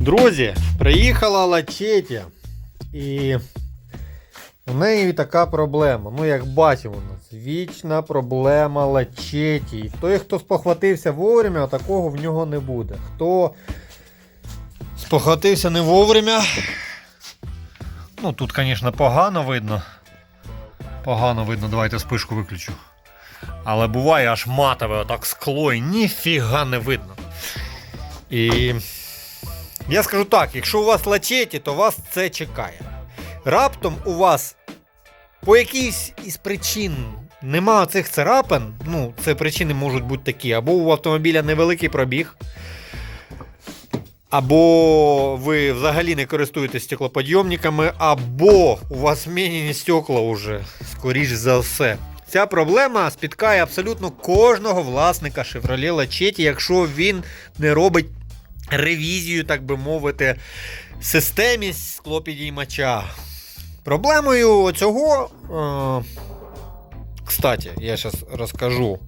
Друзі, приїхала Лачетя. І у неї така проблема. Ну, як бачимо, у нас вічна проблема Лачеті. Той, хто спохватився вовремя, такого в нього не буде. Хто спохватився не вовремя. Ну, тут, звісно, погано видно. Погано видно, давайте спишку виключу. Але буває аж матове отак скло і ніфіга не видно. І я скажу так: якщо у вас лачеті, то вас це чекає. Раптом у вас по якійсь із причин нема цих царапин, ну, це причини можуть бути такі, або у автомобіля невеликий пробіг, або ви взагалі не користуєтесь стеклоподйомниками, або у вас змінені стекла вже, скоріш за все. Ця проблема спіткає абсолютно кожного власника Chevrolet Lachetti, якщо він не робить ревізію, так би мовити, системі склопідіймача. Проблемою цього, е, кстати, я зараз розкажу.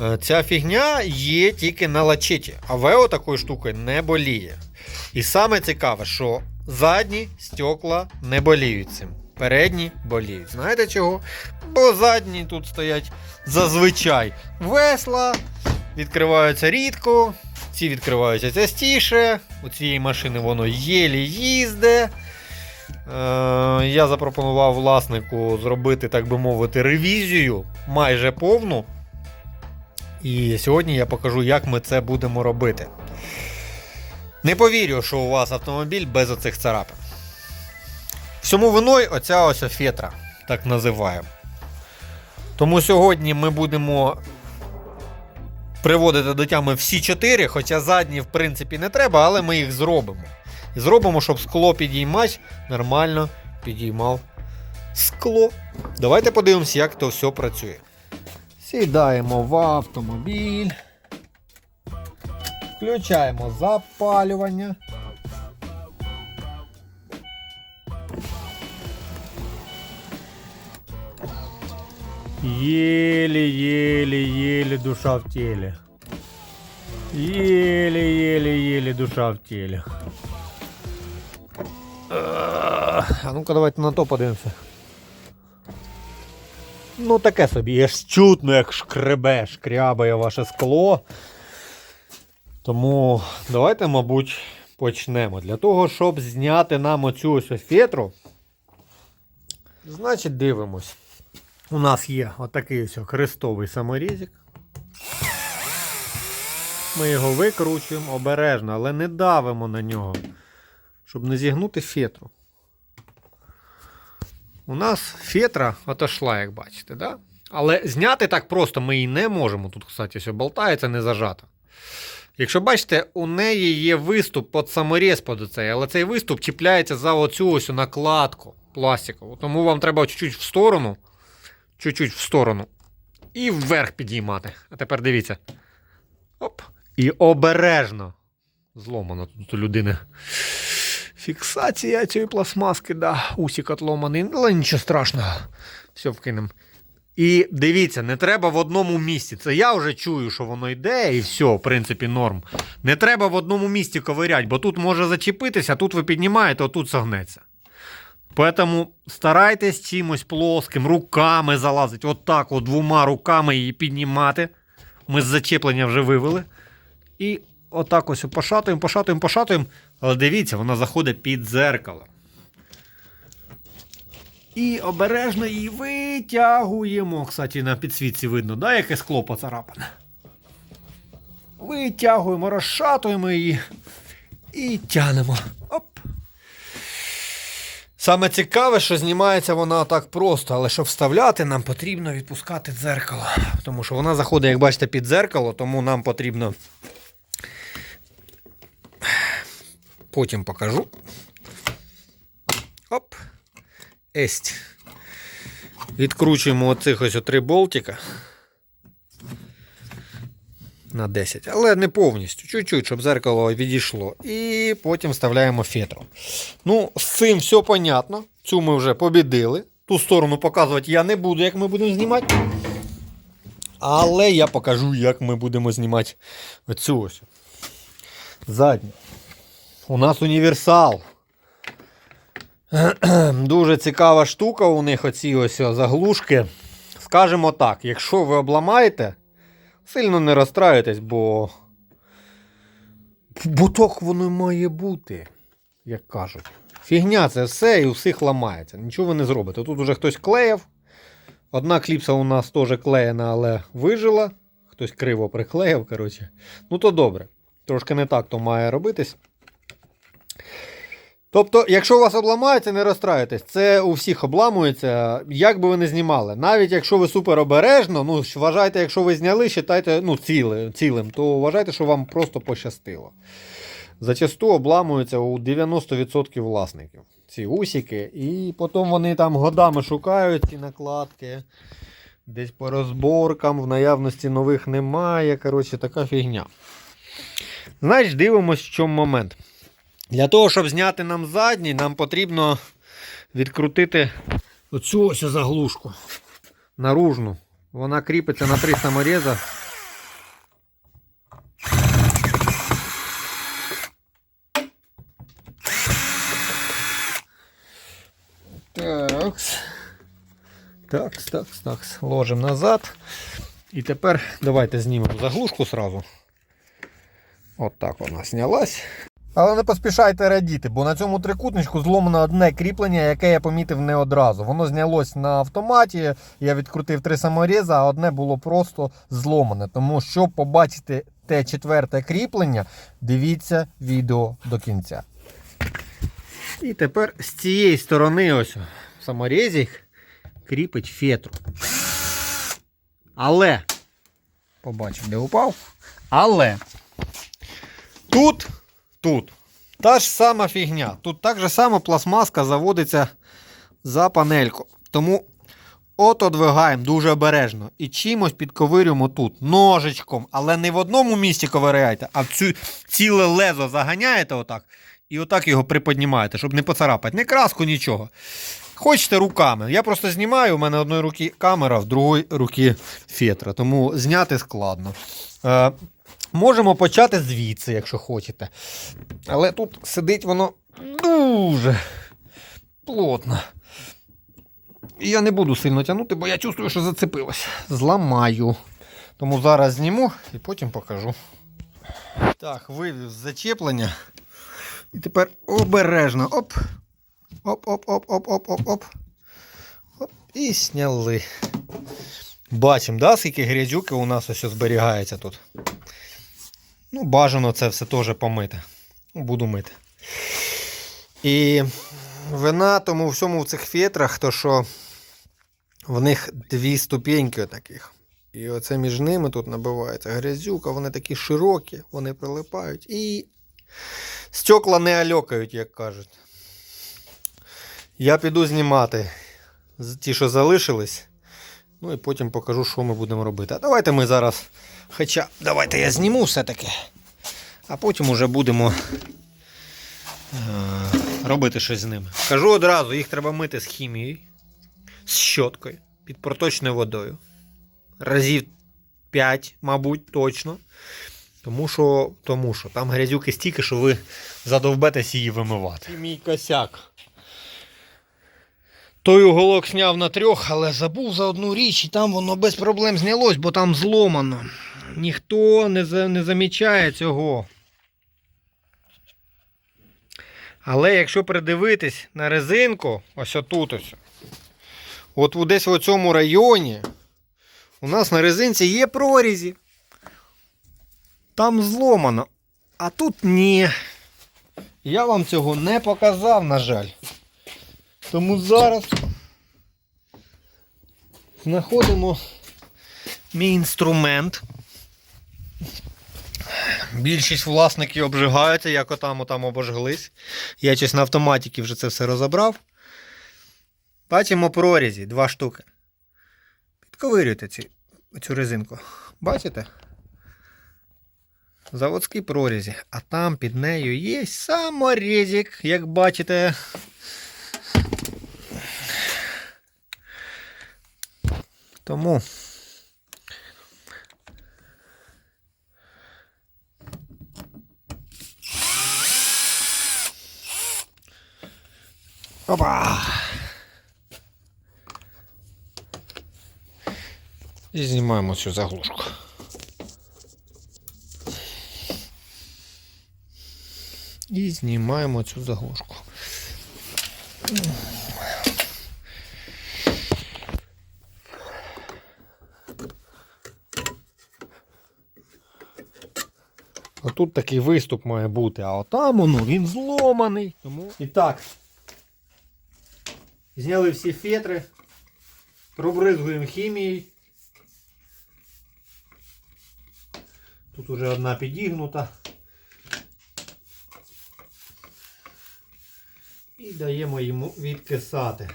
Е, Ця фігня є тільки на лачеті, а Вео такою штукою не боліє. І саме цікаве, що задні стекла не боліють цим. Передні боліють. Знаєте чого? Бо задні тут стоять зазвичай весла, відкриваються рідко, ці відкриваються частіше. У цієї машини воно єлі їзде. Е, я запропонував власнику зробити, так би мовити, ревізію майже повну. І сьогодні я покажу, як ми це будемо робити. Не повірю, що у вас автомобіль без оцих царапин. Всьому виною оця ось фетра, так називаємо. Тому сьогодні ми будемо приводити до тями всі чотири, хоча задні, в принципі, не треба, але ми їх зробимо. І зробимо, щоб скло підіймач нормально підіймав скло. Давайте подивимося, як то все працює. Сідаємо в автомобіль. Включаємо запалювання. Еле-еле-еле душа в теле. Еле-еле-еле душа в теле. А ну-ка давайте на то подивимося. Ну таке собі, аж чутно, як шкребе, шкрябає ваше скло. Тому давайте, мабуть, почнемо. Для того, щоб зняти нам оцю ось фетру, значить дивимось. У нас є отакий ось хрестовий саморізик. Ми його викручуємо обережно, але не давимо на нього, щоб не зігнути фетру. У нас фетра отошла, як бачите, да? але зняти так просто ми її не можемо. Тут, кстати, все болтається, не зажато. Якщо бачите, у неї є виступ під саморіз під оцей, але цей виступ чіпляється за оцю ось накладку пластикову. Тому вам треба чуть-чуть в сторону, чуть-чуть в сторону і вверх підіймати. А тепер дивіться. Оп. І обережно. Зломано тут у людини. Фіксація цієї пластмаски, да, усік отломаний, але нічого страшного. Все вкинемо. І дивіться, не треба в одному місці. Це я вже чую, що воно йде, і все, в принципі, норм. Не треба в одному місці ковирять, бо тут може зачепитися, тут ви піднімаєте, а тут согнеться. Тому старайтесь чимось плоским, руками залазити. Отак, от двома руками її піднімати. Ми з зачеплення вже вивели. І отак ось пошатуємо, пошатуємо, пошатуємо. Але дивіться, вона заходить під дзеркало. І обережно її витягуємо. Кстати, на підсвітці видно, да, яке скло поцарапане. Витягуємо, розшатуємо її і тянемо. Оп. Саме цікаве, що знімається вона так просто, але щоб вставляти, нам потрібно відпускати дзеркало. Тому що вона заходить, як бачите, під дзеркало, тому нам потрібно. Потім покажу. Оп. Есть. Відкручуємо оцих ось три болтика. На 10. Але не повністю. Чуть-чуть, щоб зеркало відійшло. І потім вставляємо фетру. Ну, з цим все понятно. Цю ми вже побідили. Ту сторону показувати я не буду, як ми будемо знімати. Але я покажу, як ми будемо знімати оцю ось. Задню. У нас універсал. Дуже цікава штука у них оці ось заглушки. Скажемо так, якщо ви обламаєте, сильно не розстраюйтесь, бо. Бо так воно має бути, як кажуть. Фігня це все і у ламається. Нічого ви не зробите. Тут уже хтось клеїв. Одна кліпса у нас теж клеєна, але вижила. Хтось криво приклеїв, коротше. Ну то добре. Трошки не так то має робитись. Тобто, якщо у вас обламається, не розстраюйтесь. Це у всіх обламується, як би ви не знімали. Навіть якщо ви супер обережно, ну вважайте, якщо ви зняли, вважайте, ну, ціле, цілим, то вважайте, що вам просто пощастило. Зачасту обламуються у 90% власників ці усики, і потім вони там годами шукають ці накладки. Десь по розборкам, в наявності нових немає. Коротше, така фігня. Знаєш, дивимось, в чому момент. Для того, щоб зняти нам задній, нам потрібно відкрутити оцю ось заглушку наружну. Вона кріпиться на три саморіза. Такс. Такс, такс, такс. Ложимо назад. І тепер давайте знімемо заглушку сразу. От так вона знялась. Але не поспішайте радіти, бо на цьому трикутничку зломано одне кріплення, яке я помітив не одразу. Воно знялось на автоматі, я відкрутив три саморіза, а одне було просто зломане. Тому, щоб побачити те четверте кріплення, дивіться відео до кінця. І тепер з цієї сторони, ось в саморізі, кріпить фетру. Але, побачив, де упав. Але тут, тут та ж сама фігня. Тут так же само пластмаска заводиться за панельку. Тому от одвигаємо дуже обережно. І чимось підковирюємо тут, ножичком, але не в одному місці ковиряєте, а в цю ціле лезо заганяєте отак. І отак його приподнімаєте, щоб не поцарапати. Не краску, нічого. Хочете руками. Я просто знімаю, у мене одної руки камера, в другої руки фетра, тому зняти складно. Можемо почати звідси, якщо хочете. Але тут сидить воно дуже плотно. І я не буду сильно тягнути, бо я чувствую, що зацепилось. Зламаю. Тому зараз зніму і потім покажу. Так, вивів зачеплення. І тепер обережно. Оп. Оп-оп-оп-оп-оп-оп-оп. Оп. І сняли. Бачимо, да, скільки грязюки у нас ось зберігається тут. Ну, бажано це все теж помити. Ну, Буду мити. І вина тому всьому в цих фетрах, то що в них дві ступеньки таких. І оце між ними тут набивається грязюка, вони такі широкі, вони прилипають. І стекла не альокають, як кажуть. Я піду знімати ті, що залишились. Ну і потім покажу, що ми будемо робити. А давайте ми зараз. Хоча давайте я зніму все-таки. А потім уже будемо е, робити щось з ними. Кажу одразу, їх треба мити з хімією, з щоткою, під проточною водою. Разів 5, мабуть, точно. Тому що, тому що там грязюки стільки, що ви задовбетесь її вимивати. І мій косяк. Той уголок зняв на трьох, але забув за одну річ, і там воно без проблем знялось, бо там зломано. Ніхто не, за, не замічає цього. Але якщо придивитись на резинку, ось отут ось. От десь в цьому районі у нас на резинці є прорізі. Там зломано. А тут ні. Я вам цього не показав, на жаль. Тому зараз знаходимо мій інструмент. Більшість власників обжигаються, як отам отам обожглись. Я щось на автоматіки вже це все розібрав. Бачимо прорізі, два штуки. Підковирюйте ці, цю резинку. Бачите? Заводські прорізі. А там під нею є саморізик, як бачите. Тому Опа! І знімаємо цю заглушку. І знімаємо цю заглушку. Отут такий виступ має бути, а отам воно він зломаний. Тому... І так. Зняли всі фетри, пробризгуємо хімією. Тут уже одна підігнута. І даємо йому відкисати.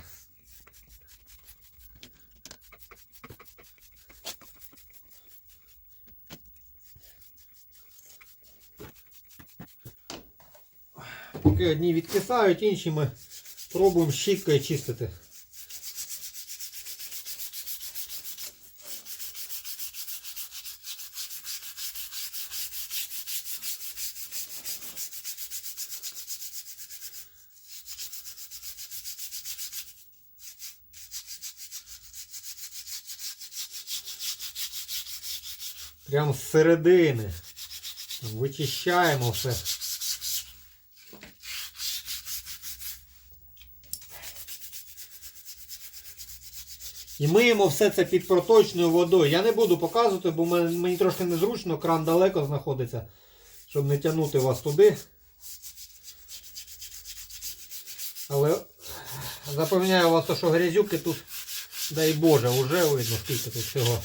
Поки одні відкисають, інші ми пробуємо щіткою чистити. Прямо з середини. Вичищаємо все. І миємо все це під проточною водою. Я не буду показувати, бо мені трошки незручно, кран далеко знаходиться, щоб не тягнути вас туди. Але запевняю вас, що грязюки тут, дай Боже, вже видно, скільки тут всього.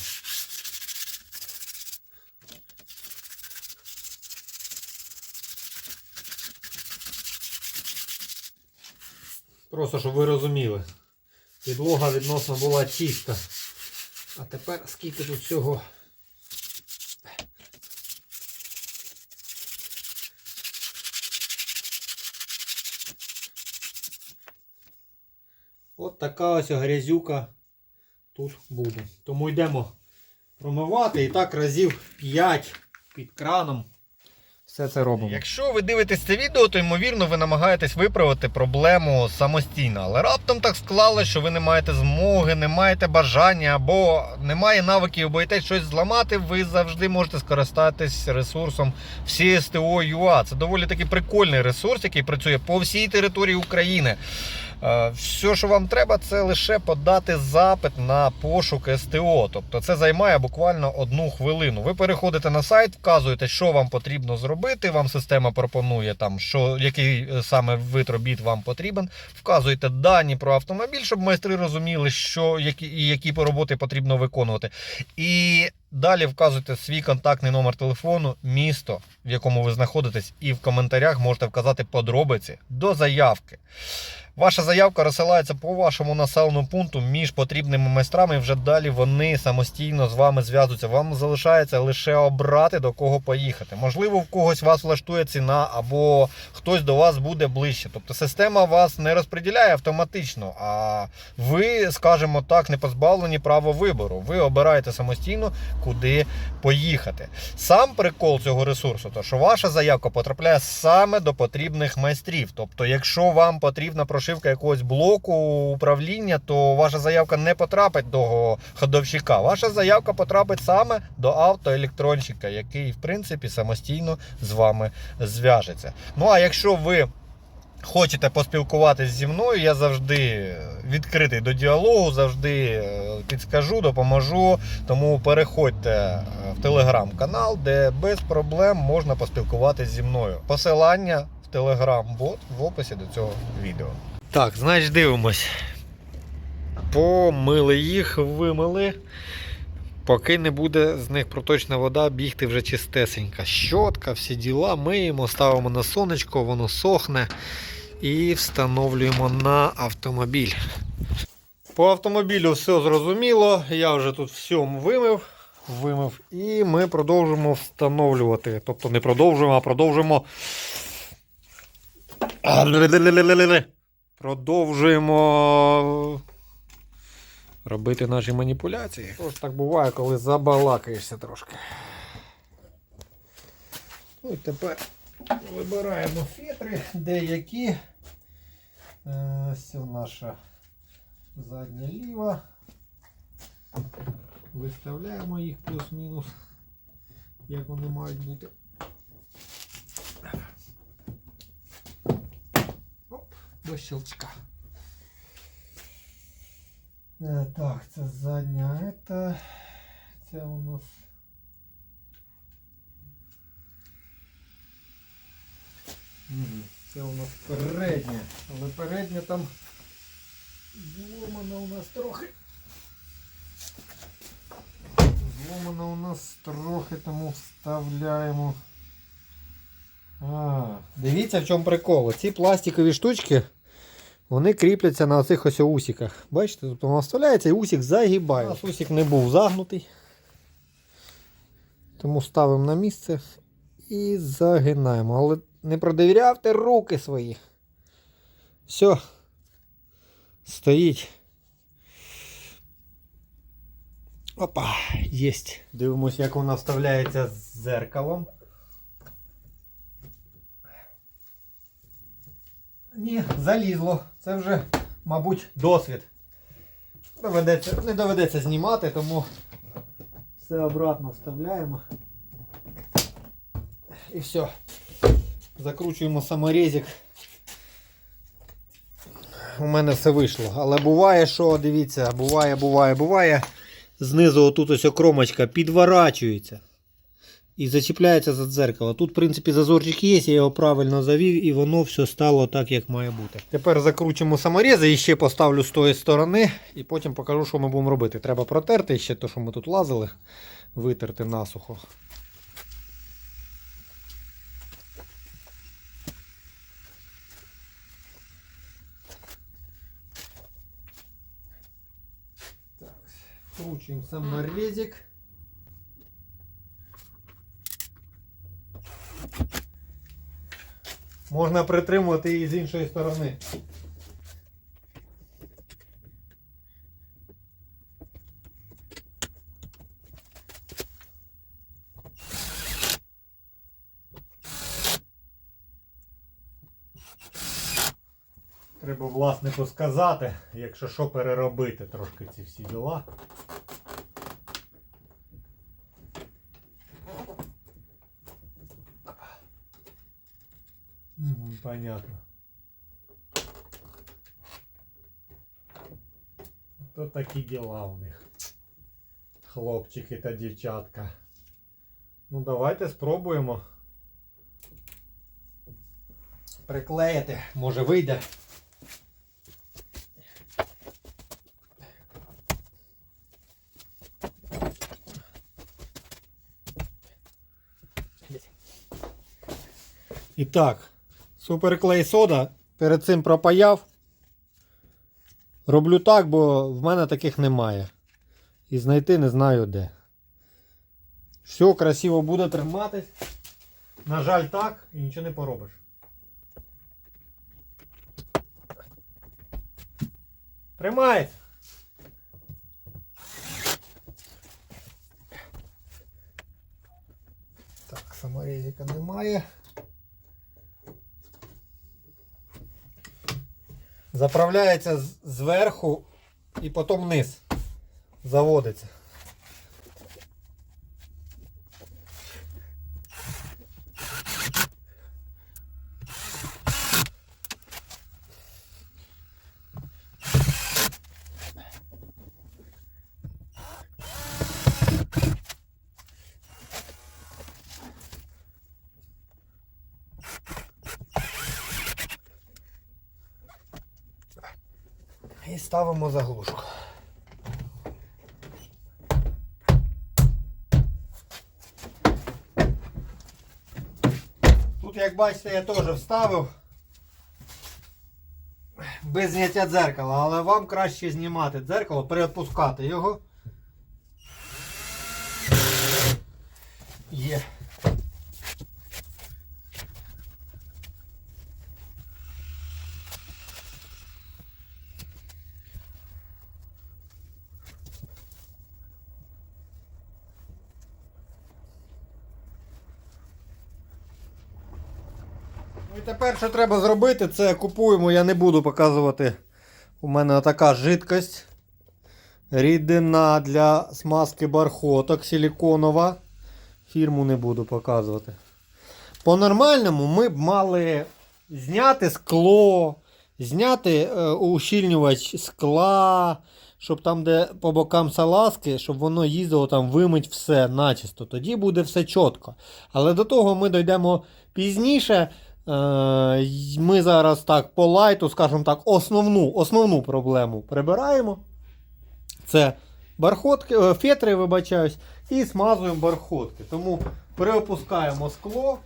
Просто щоб ви розуміли. Підлога відносно була чиста. А тепер скільки тут всього. От така ось грязюка тут буде. Тому йдемо промивати і так разів 5 під краном. Все це робимо. Якщо ви дивитесь це відео, то ймовірно ви намагаєтесь виправити проблему самостійно. Але раптом так склалося, що ви не маєте змоги, не маєте бажання або немає навиків, боїтесь щось зламати, ви завжди можете скористатись ресурсом CSTO.ua. Це доволі таки прикольний ресурс, який працює по всій території України. Е, Все, що вам треба, це лише подати запит на пошук СТО. Тобто це займає буквально одну хвилину. Ви переходите на сайт, вказуєте, що вам потрібно зробити. Вам система пропонує там, що який е, саме вид робіт вам потрібен. Вказуєте дані про автомобіль, щоб майстри розуміли, що які і які роботи потрібно виконувати. І далі вказуєте свій контактний номер телефону, місто, в якому ви знаходитесь, і в коментарях можете вказати подробиці до заявки. Ваша заявка розсилається по вашому населеному пункту між потрібними майстрами. І вже далі вони самостійно з вами зв'язуються. Вам залишається лише обрати до кого поїхати. Можливо, в когось вас влаштує ціна, або хтось до вас буде ближче. Тобто система вас не розподіляє автоматично, а ви, скажімо так, не позбавлені права вибору. Ви обираєте самостійно, куди поїхати. Сам прикол цього ресурсу, то що ваша заявка потрапляє саме до потрібних майстрів. Тобто, якщо вам потрібна прошивка якогось блоку управління, то ваша заявка не потрапить до ходовщика. Ваша заявка потрапить саме до автоелектронщика, який, в принципі, самостійно з вами зв'яжеться. Ну а якщо ви хочете поспілкуватись зі мною, я завжди відкритий до діалогу, завжди е, підскажу, допоможу. Тому переходьте е, в телеграм-канал, де без проблем можна поспілкуватись зі мною. Посилання в телеграм-бот в описі до цього відео. Так, значить, дивимось. Помили їх, вимили. Поки не буде з них проточна вода, бігти вже чистесенька. Щотка, всі діла, миємо, ставимо на сонечко, воно сохне і встановлюємо на автомобіль. По автомобілю все зрозуміло. Я вже тут все вимив. Вимив. І ми продовжимо встановлювати. Тобто не продовжуємо, а продовжуємо. Продовжуємо робити наші маніпуляції. Тож так буває, коли забалакаєшся трошки. Ну і тепер вибираємо фітри, деякі Е, Ось наша задня ліва. Виставляємо їх плюс-мінус, як вони мають бути. Оп, до щелчка. Е, Так, це задня, это, це у нас. Це у нас переднє, але переднє там зломано у нас трохи. Зломано у нас трохи, тому вставляємо. А, дивіться в чому прикол. Ці пластикові штучки, вони кріпляться на оцих ось усиках. Бачите, тобто воно вставляється і усик загибає. У нас усик не був загнутий. Тому ставимо на місце і загинаємо. Але не продовіряйте руки свої. Все. Стоїть. Опа, єсть. Дивимось, як вона вставляється з зеркалом. Ні, залізло. Це вже, мабуть, досвід. Доведеться, не доведеться знімати, тому все обратно вставляємо. І все. Закручуємо саморізик. У мене все вийшло. Але буває, що, дивіться, буває, буває, буває. Знизу отут ось окромочка підворачується. І зачіпляється за дзеркало. Тут, в принципі, зазорчик є, я його правильно завів і воно все стало так, як має бути. Тепер закручуємо саморізи і ще поставлю з тої сторони, і потім покажу, що ми будемо робити. Треба протерти ще те, що ми тут лазили, витерти насухо. Так, вкручуємо саморезик. Можна притримувати її з іншої сторони. Треба власнику сказати, якщо що переробити трошки ці всі діла. Понятно. То такі діла у них. Хлопчики та дівчатка. Ну давайте спробуємо. Приклеїти, може вийде. І так, суперклей сода перед цим пропаяв. Роблю так, бо в мене таких немає. І знайти не знаю де. Все красиво буде триматись. На жаль, так і нічого не поробиш. Тримається. Так, саморезика немає. Заправляється зверху і потім вниз. Заводиться. Ставимо заглушку. Тут, як бачите, я теж вставив без зняття дзеркала, але вам краще знімати дзеркало, переопускати його. Є. Ну і тепер що треба зробити, це купуємо, я не буду показувати. У мене така жидкость. Рідина для смазки бархоток силіконова. Фірму не буду показувати. По-нормальному ми б мали зняти скло, зняти е, ущільнювач скла, щоб там, де по бокам салазки, щоб воно їздило там вимить все начисто. Тоді буде все чітко. Але до того ми дійдемо пізніше. Е, ми зараз так по лайту, скажімо так, основну, основну проблему прибираємо. Це бархотки, е, фетри, вибачаюсь, і смазуємо бархотки. Тому переопускаємо скло.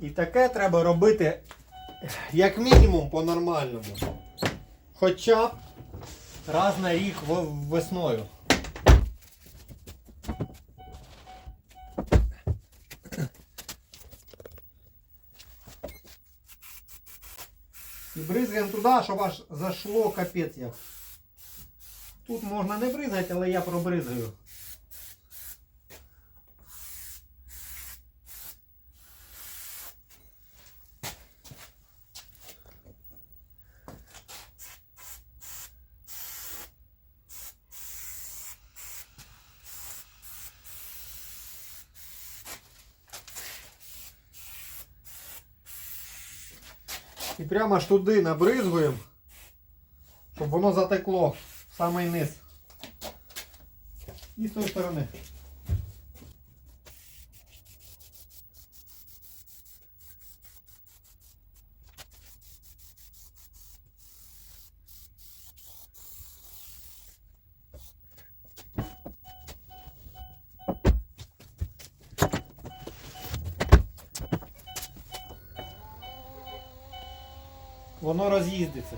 І таке треба робити як мінімум по-нормальному. Хоча раз на рік весною. І бризгаємо туди, щоб аж зашло капець як. Тут можна не бризгати, але я пробризгаю. І прямо аж туди набризгуємо, щоб воно затекло в самий низ. І з тої сторони. Воно роз'їздиться.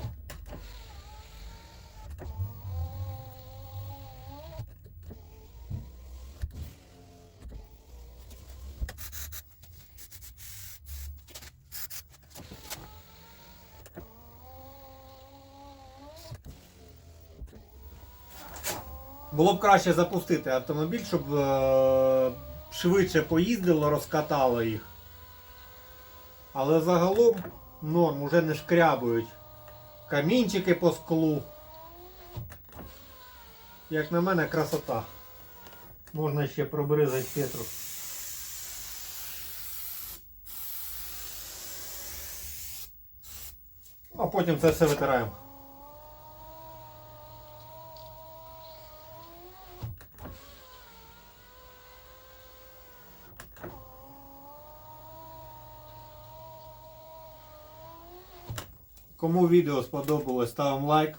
Було б краще запустити автомобіль, щоб е- швидше поїздило, розкатало їх. Але загалом норм уже не шкрябують. Камінчики по склу. Як на мене, красота. Можна ще пробризати Петру. А потім це все витираємо. Кому відео сподобалось, ставимо лайк.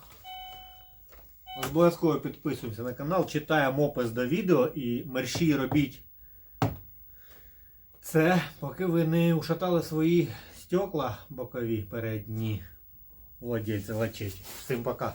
Обов'язково підписуємося на канал, читаємо опис до відео і мерщій робіть. Це поки ви не ушатали свої стекла бокові передні владельці лачеті. Всім пока.